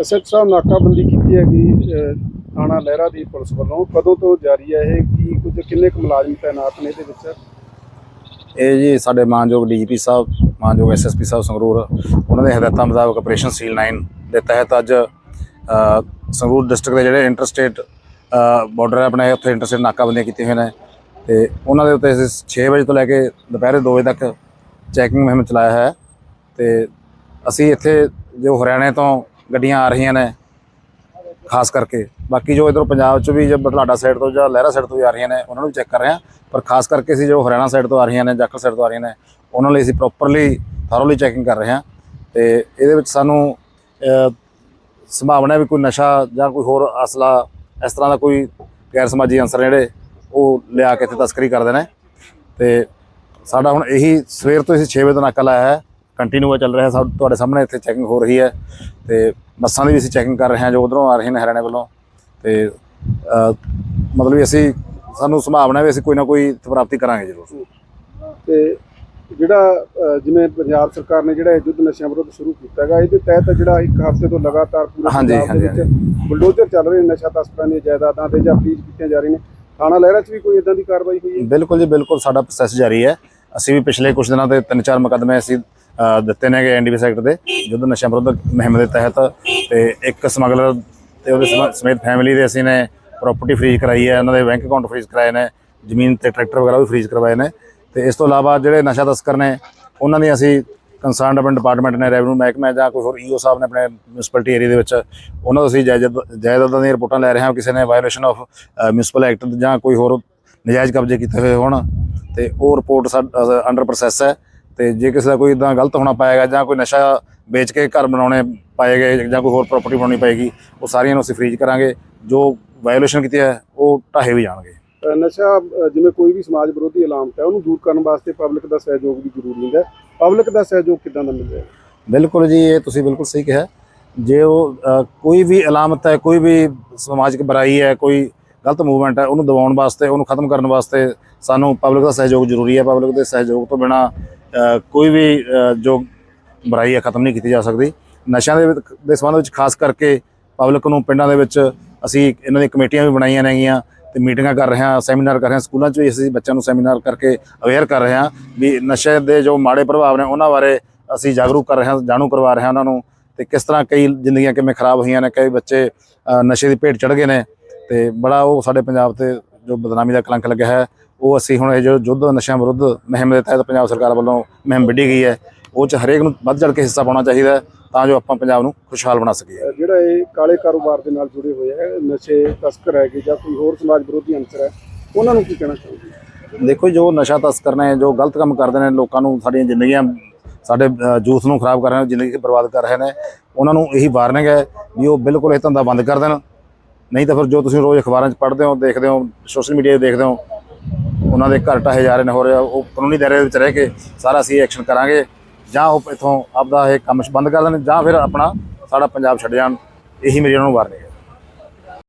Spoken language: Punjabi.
ਐਸਐਚ ਸਾਹਿਬ ਨਾਕਾਬੰਦੀ ਕੀਤੀ ਹੈਗੀ ਥਾਣਾ ਲਹਿਰਾ ਦੀ ਪੁਲਿਸ ਵੱਲੋਂ। ਕਦੋਂ ਤੋਂ ਜਾਰੀ ਹੈ ਇਹ? ਕੀ ਕੁਝ, ਕਿੰਨੇ ਕੁ ਮੁਲਾਜ਼ਮ ਤਾਇਨਾਤ ਨੇ ਇਹਦੇ ਵਿੱਚ? ਇਹ ਜੀ ਸਾਡੇ ਮਾਨਯੋਗ ਡੀਜੀਪੀ ਸਾਹਿਬ, ਮਾਨਯੋਗ ਐਸਐਸਪੀ ਸਾਹਿਬ ਸੰਗਰੂਰ, ਉਹਨਾਂ ਦੇ ਹਦਾਇਤਾਂ ਮੁਤਾਬਕ ਆਪਰੇਸ਼ਨ ਸੀਲ 9 ਦੇ ਤਹਿਤ ਅੱਜ ਸੰਗਰੂਰ ਡਿਸਟ੍ਰਿਕਟ ਦੇ ਜਿਹੜੇ ਇੰਟਰਸਟੇਟ ਬਾਰਡਰ ਹੈ, ਆਪਣੇ ਉੱਥੇ ਇੰਟਰਸਟੇਟ ਨਾਕਾਬੰਦੀਆਂ ਕੀਤੀਆਂ ਹੋਈਆਂ ਨੇ। ਤੇ ਉਹਨਾਂ ਦੇ ਉੱਤੇ ਅਸੀਂ 6 ਵਜੇ ਤੋਂ ਲੈ ਕੇ ਦੁਪਹਿਰੇ 2 ਵਜੇ ਤੱਕ ਚੈਕਿੰਗ ਮੁਹਿੰਮ ਚਲਾਇਆ ਹੈ। ਤੇ ਅਸੀਂ ਇੱਥੇ ਜੋ ਹਰਿਆਣੇ ਤੋਂ ਗੱਡੀਆਂ ਆ ਰਹੀਆਂ ਨੇ, ਖਾਸ ਕਰਕੇ। ਬਾਕੀ ਜੋ ਇਧਰੋਂ ਪੰਜਾਬ ਚ ਵੀ ਜਾਂ ਬਟਲਾਡਾ ਸਾਈਡ ਤੋਂ ਜਾਂ ਲਹਿਰਾ ਸਾਈਡ ਤੋਂ ਵੀ ਆ ਰਹੀਆਂ ਨੇ, ਉਹਨਾਂ ਨੂੰ ਵੀ ਚੈੱਕ ਕਰ ਰਹੇ ਹਾਂ। ਪਰ ਖਾਸ ਕਰਕੇ ਅਸੀਂ ਜੋ ਹਰਿਆਣਾ ਸਾਈਡ ਤੋਂ ਆ ਰਹੀਆਂ ਨੇ, ਜਾਖਲ ਸਾਈਡ ਤੋਂ ਆ ਰਹੀਆਂ ਨੇ, ਉਹਨਾਂ ਲਈ ਅਸੀਂ ਪ੍ਰੋਪਰਲੀ ਥਰੋਲੀ ਚੈਕਿੰਗ ਕਰ ਰਹੇ ਹਾਂ। ਤੇ ਇਹਦੇ ਵਿੱਚ ਸਾਨੂੰ ਸੰਭਾਵਨਾ ਵੀ ਕੋਈ ਨਸ਼ਾ ਜਾਂ ਕੋਈ ਹੋਰ ਅਸਲਾ, ਇਸ ਤਰ੍ਹਾਂ ਦਾ ਕੋਈ ਗੈਰ ਸਮਾਜੀ ਅੰਸਰ ਜਿਹੜੇ, ਉਹ ਲਿਆ ਕੇ ਇੱਥੇ ਤਸਕਰੀ ਕਰਦੇ ਨੇ। ਤੇ ਸਾਡਾ ਹੁਣ ਇਹੀ ਸਵੇਰ ਤੋਂ ਅਸੀਂ 6 ਵਜੇ ਤੋਂ ਨਾਕਾ ਲਾਇਆ ਹੈ। ਕੰਟੀਨਿਊ ਚੱਲ ਰਿਹਾ ਸਭ ਤੁਹਾਡੇ ਸਾਹਮਣੇ ਇੱਥੇ ਚੈਕਿੰਗ ਹੋ ਰਹੀ ਹੈ ਤੇ ਬੱਸਾਂ ਦੀ ਵੀ ਅਸੀਂ ਚੈਕਿੰਗ ਕਰ ਰਹੇ ਹਾਂ ਜੋ ਉਧਰੋਂ ਆ ਰਹੀਆਂ ਨੇ ਹਰਿਆਣੇ ਵੱਲੋਂ ਤੇ ਮਤਲਬ ਵੀ ਅਸੀਂ ਸਾਨੂੰ ਸੰਭਾਵਨਾ ਵੀ ਅਸੀਂ ਕੋਈ ਨਾ ਕੋਈ ਪ੍ਰਾਪਤੀ ਕਰਾਂਗੇ ਜ਼ਰੂਰ। ਤੇ ਜਿਹੜਾ ਜਿਵੇਂ ਪੰਜਾਬ ਸਰਕਾਰ ਨੇ ਜਿਹੜਾ ਇਹ ਯੁੱਧ ਨਸ਼ਿਆਂ ਵਿਰੁੱਧ ਸ਼ੁਰੂ ਕੀਤਾ ਹੈਗਾ ਇਹਦੇ ਤਹਿਤ ਜਿਹੜਾ ਇੱਕ ਹਫ਼ਤੇ ਤੋਂ ਲਗਾਤਾਰ ਪੂਰੇ ਹਾਂਜੀ, ਪੰਜਾਬ ਦੇ ਹਾਂਜੀ, ਵਿੱਚ ਬੁਲਡੋਜ਼ਰ ਚੱਲ ਰਹੇ ਨਸ਼ਾ ਤਸਕਰਾਂ ਦੀਆਂ ਜਾਇਦਾਦਾਂ ਤੇ ਜਾਂ ਫਰੀਜ਼ ਕੀਤੀਆਂ ਜਾ ਰਹੀਆਂ ਨੇ। ਥਾਣਾ ਲਹਿਰਾ 'ਚ ਵੀ ਕੋਈ ਇਦਾਂ ਦੀ ਕਾਰਵਾਈ ਹੋਈ ਹੈ? ਬਿਲਕੁਲ ਜੀ ਬਿਲਕੁਲ ਸਾਡਾ ਪ੍ਰੋਸੈਸ ਜਾਰੀ ਹੈ। ਅਸੀਂ ਵੀ ਪਿਛਲੇ ਕੁਝ ਦਿਨਾਂ ਤੇ ਤਿੰਨ ਚਾਰ ਮੁਕੱਦਮੇ ਅਸੀਂ ਦਿੱਤੇ ਨੇਗੇ ਐਨਡੀਪੀ ਸੈਕਟਰ ਦੇ, ਜਦੋਂ ਨਸ਼ਾ ਵਿਰੁੱਧ ਮੁਹਿੰਮ ਦੇ ਤਹਿਤ ਤੇ ਇੱਕ ਸਮਗਲਰ ਤੇ ਉਹਦੇ ਸਮੇ- ਸਮੇਤ ਫੈਮਿਲੀ ਦੇ ਅਸੀਂ ਨੇ ਪ੍ਰਾਪਰਟੀ ਫਰੀਜ਼ ਕਰਾਈ ਹੈ, ਉਹਨਾਂ ਦੇ ਬੈਂਕ ਅਕਾਊਂਟ ਫਰੀਜ਼ ਕਰਾਏ ਨੇ, ਜ਼ਮੀਨ ਤੇ ਟਰੈਕਟਰ ਵਗੈਰਾ ਵੀ ਫਰੀਜ਼ ਕਰਵਾਏ ਨੇ ਤੇ ਇਸ ਤੋਂ ਇਲਾਵਾ ਜਿਹੜੇ ਨਸ਼ਾ ਤਸਕਰ ਨੇ, ਉਹਨਾਂ ਦੀ ਅਸੀਂ ਕੰਸਰਨਡ ਆਪਣੇ ਡਿਪਾਰਟਮੈਂਟ ਨੇ ਰੈਵਨਿਊ ਮਹਿਕਮਾ ਜਾਂ ਕੋਈ ਹੋਰ ਈਓ ਸਾਹਿਬ ਨੇ ਆਪਣੇ ਮਿਊਨਿਸਪੈਲਿਟੀ ਏਰੀਆ ਦੇ ਵਿੱਚ, ਉਹਨਾਂ ਤੋਂ ਅਸੀਂ ਜਾਇਦਾਦ, ਜਾਇਦਾਦਾਂ ਦੀਆਂ ਰਿਪੋਰਟਾਂ ਲੈ ਰਹੇ ਹਾਂ ਕਿਸੇ ਨੇ ਵਾਇਓਲੇਸ਼ਨ ਆਫ ਮਿਊਨਿਸਪਲ ਐਕਟ ਜਾਂ ਕੋਈ ਹੋਰ ਨਜਾਇਜ਼ ਕਬਜ਼ੇ ਕੀਤੇ ਹੋਏ ਹੋਣ ਤੇ ਉਹ ਰਿਪੋਰਟ ਅੰਡਰ ਪ੍ਰੋਸੈਸ ਹੈ। ਤੇ ਜੇ ਕਿਸੇ ਦਾ ਕੋਈ ਇਦਾਂ ਗਲਤ ਹੋਣਾ ਪਾਏਗਾ ਜਾਂ ਕੋਈ ਨਸ਼ਾ ਵੇਚ ਕੇ ਘਰ ਬਣਾਉਣੇ ਪਾਏਗੇ ਜਾਂ ਕੋਈ ਹੋਰ ਪ੍ਰਾਪਰਟੀ ਬਣਾਉਣੀ ਪਏਗੀ ਉਹ ਸਾਰੀਆਂ ਨੂੰ ਅਸੀਂ ਫ੍ਰੀਜ਼ ਕਰਾਂਗੇ। ਜੋ ਵਾਇਓਲੇਸ਼ਨ ਕੀਤੀ ਹੈ ਉਹ ਢਾਹੇ ਵੀ ਜਾਣਗੇ। ਨਸ਼ਾ ਜਿਵੇਂ ਕੋਈ ਵੀ ਸਮਾਜ ਵਿਰੋਧੀ ਐਲਾਮਤ ਹੈ ਉਹਨੂੰ ਦੂਰ ਕਰਨ ਵਾਸਤੇ ਪਬਲਿਕ ਦਾ ਸਹਿਯੋਗ ਵੀ ਜ਼ਰੂਰੀ ਹੁੰਦਾ ਪਬਲਿਕ ਦਾ ਸਹਿਯੋਗ ਕਿੱਦਾਂ ਦਾ ਮਿਲ ਰਿਹਾ ਹੈ? ਬਿਲਕੁਲ ਜੀ ਇਹ ਤੁਸੀਂ ਬਿਲਕੁਲ ਸਹੀ ਕਿਹਾ। ਜੇ ਉਹ ਕੋਈ ਵੀ ਅਲਾਮਤ ਹੈ ਕੋਈ ਵੀ ਸਮਾਜਿਕ ਬੁਰਾਈ ਹੈ ਕੋਈ ਗਲਤ ਮੂਵਮੈਂਟ ਹੈ ਉਹਨੂੰ ਦਬਾਉਣ ਵਾਸਤੇ ਉਹਨੂੰ ਖਤਮ ਕਰਨ ਵਾਸਤੇ ਸਾਨੂੰ ਪਬਲਿਕ ਦਾ ਸਹਿਯੋਗ ਜ਼ਰੂਰੀ ਹੈ। ਪਬਲਿਕ ਦੇ ਸਹਿਯੋਗ ਤੋਂ ਬਿਨਾ ਕੋਈ ਵੀ ਜੋ ਬੁਰਾਈ ਹੈ, ਖਤਮ ਨਹੀਂ ਕੀਤੀ ਜਾ ਸਕਦੀ। ਨਸ਼ਿਆਂ ਦੇ ਦੇ ਸੰਬੰਧ ਵਿੱਚ ਖਾਸ ਕਰਕੇ ਪਬਲਿਕ ਨੂੰ, ਪਿੰਡਾਂ ਦੇ ਵਿੱਚ ਅਸੀਂ ਇਹਨਾਂ ਦੀਆਂ ਕਮੇਟੀਆਂ ਵੀ ਬਣਾਈਆਂ ਨੇਗੀਆਂ ਤੇ ਮੀਟਿੰਗਾਂ ਕਰ ਰਹੇ ਹਾਂ, ਸੈਮੀਨਾਰ ਕਰ ਰਹੇ ਹਾਂ, ਸਕੂਲਾਂ 'ਚ ਵੀ ਅਸੀਂ ਬੱਚਿਆਂ ਨੂੰ ਸੈਮੀਨਾਰ ਕਰਕੇ ਅਵੇਅਰ ਕਰ ਰਹੇ ਹਾਂ ਵੀ ਨਸ਼ੇ ਦੇ ਜੋ ਮਾੜੇ ਪ੍ਰਭਾਵ ਨੇ ਉਹਨਾਂ ਬਾਰੇ ਅਸੀਂ ਜਾਗਰੂਕ ਕਰ ਰਹੇ ਹਾਂ, ਜਾਣੂ ਕਰਵਾ ਰਹੇ ਹਾਂ ਉਹਨਾਂ ਨੂੰ ਤੇ ਕਿਸ ਤਰ੍ਹਾਂ ਕਈ ਜ਼ਿੰਦਗੀਆਂ ਕਿਵੇਂ ਖਰਾਬ ਹੋਈਆਂ ਨੇ, ਕਈ ਬੱਚੇ ਨਸ਼ੇ ਦੀ ਭੇਟ ਚੜ ਗਏ ਨੇ ਤੇ ਬੜਾ ਉਹ ਸਾਡੇ ਪੰਜਾਬ ਤੇ ਜੋ ਬਦਨਾਮੀ ਦਾ ਕਲੰਕ ਲੱਗਿਆ ਹੈ ਉਹ ਅਸੀਂ ਹੁਣ ਇਹ ਜੋ ਯੁੱਧ ਨਸ਼ਿਆਂ ਵਿਰੁੱਧ ਮੁਹਿੰਮ ਦੇ ਤਹਿਤ ਪੰਜਾਬ ਸਰਕਾਰ ਵੱਲੋਂ ਮੁਹਿੰਮ ਵਿੱਢੀ ਗਈ ਹੈ ਉਹ ਚ ਹਰੇਕ ਨੂੰ ਵੱਧ ਚੜ ਕੇ ਹਿੱਸਾ ਪਾਉਣਾ ਚਾਹੀਦਾ ਹੈ ਤਾਂ ਜੋ ਆਪਾਂ ਪੰਜਾਬ ਨੂੰ ਖੁਸ਼ਹਾਲ ਬਣਾ ਸਕੀਏ। ਜਿਹੜਾ ਇਹ ਕਾਲੇ ਕਾਰੋਬਾਰ ਦੇ ਨਾਲ ਜੁੜੇ ਹੋਏ ਹੈ ਨਸ਼ੇ ਤਸਕਰ ਹੈਗੇ ਜਾਂ ਕੋਈ ਹੋਰ ਸਮਾਜ ਵਿਰੋਧੀ ਅੰਸਰ ਹੈ ਉਹਨਾਂ ਨੂੰ ਕੀ ਕਹਿਣਾ ਚਾਹੁੰਦੇ ਦੇਖੋ ਜੋ ਨਸ਼ਾ ਤਸਕਰ ਨੇ ਜੋ ਗਲਤ ਕੰਮ ਕਰਦੇ ਨੇ ਲੋਕਾਂ ਨੂੰ ਸਾਡੀਆਂ ਜ਼ਿੰਦਗੀਆਂ ਸਾਡੇ ਯੂਥ ਨੂੰ ਖਰਾਬ ਕਰ ਰਹੇ ਨੇ ਜ਼ਿੰਦਗੀ ਬਰਬਾਦ ਕਰ ਰਹੇ ਨੇ ਉਹਨਾਂ ਨੂੰ ਇਹੀ ਵਾਰਨਿੰਗ ਹੈ ਵੀ ਉਹ ਬਿਲਕੁਲ ਇਹ ਧੰਦਾ ਬੰਦ ਕਰ ਦੇਣ। ਨਹੀਂ ਤਾਂ ਫਿਰ ਜੋ ਤੁਸੀਂ ਰੋਜ਼ ਅਖਬਾਰਾਂ 'ਚ ਪੜ੍ਹਦੇ ਹੋ ਦੇਖਦੇ ਹੋ ਸੋਸ਼ਲ ਮੀਡੀਆ 'ਤੇ ਦੇਖਦੇ ਹੋ ਉਹਨਾਂ ਦੇ ਘਰ ਢਾਹੇ ਜਾ ਰਹੇ ਨੇ ਹੋ ਰਿਹਾ ਉਹ ਕਾਨੂੰਨੀ ਦਾਇਰੇ ਦੇ ਵਿੱਚ ਰਹਿ ਕੇ ਸਾਰਾ ਅਸੀਂ ਐਕਸ਼ਨ ਕਰਾਂਗੇ ਜਾਂ ਉਹ ਇਥੋਂ ਆਪਦਾ ਇਹ ਕੰਮ ਬੰਦ ਕਰ ਦੇਣ ਜਾਂ ਫਿਰ ਆਪਣਾ ਸਾਡਾ ਪੰਜਾਬ ਛੱਡ ਜਾਣ, ਇਹੀ ਮੇਰੀ ਉਹਨਾਂ ਨੂੰ ਵਾਰਨਿੰਗ ਹੈ।